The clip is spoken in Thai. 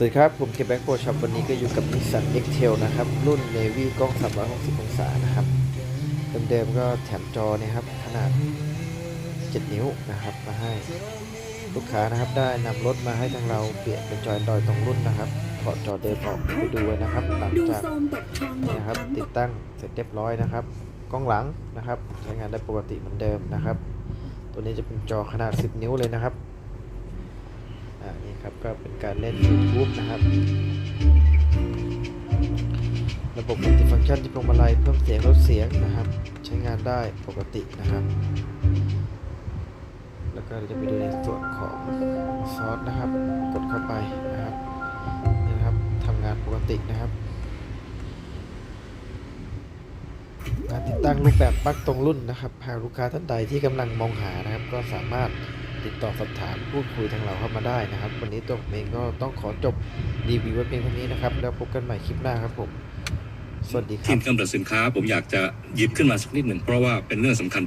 สวัสดีครับผมเคแบ็กโปรช็อปวันนี้ก็อยู่กับนิสสัน X-Trail นะครับ รุ่น Navy กล้อง 360 องศานะครับ เดิมๆก็แถมจอเนะครับ ขนาด 7 นิ้วนะครับ มาให้ลูกค้านะครับได้นำรถมาให้ทางเราเปลี่ยนเป็นจอ Android ตรงรุ่นนะครับถอดจอเดิมออกไปดูไว้นะครับ หลังจากโซนตกคลองบ่อนะครับติดตั้งเสร็จเรียบร้อยนะครับ กล้องหลังนะครับใช้งานได้ปกติเหมือนเดิมนะครับ ตัวนี้จะเป็นจอขนาด 10 นิ้วเลยนะครับานี่ครับก็เป็นการเล่น YouTube นะครับ ระบบมัลติฟังก์ชันที่พวงมาลัยเพิ่มเสียงลดเสียงนะครับ ใช้งานได้ปกตินะครับ แล้วก็เราจะไปดูในส่วนของซอสนะครับ กดเข้าไปนะครับนี่นะครับทำงานปกตินะครับการติดตั้งรูปแบบปลั๊กตรงรุ่นนะครับ หากลูกค้าท่านใดที่กำลังมองหานะครับ ก็สามารถ ติดต่อสอบถามพูดคุยทางเราเข้ามาได้นะครับ วันนี้ตัวผมเองก็ต้องขอจบรีวิวไว้เพียงเท่านี้นะครับ แล้วพบกันใหม่คลิปหน้าครับผม สวัสดีครับ ทีมกำลังสินค้า ผมอยากจะหยิบขึ้นมาสักนิดหนึ่งเพราะว่าเป็นเรื่องสำคัญ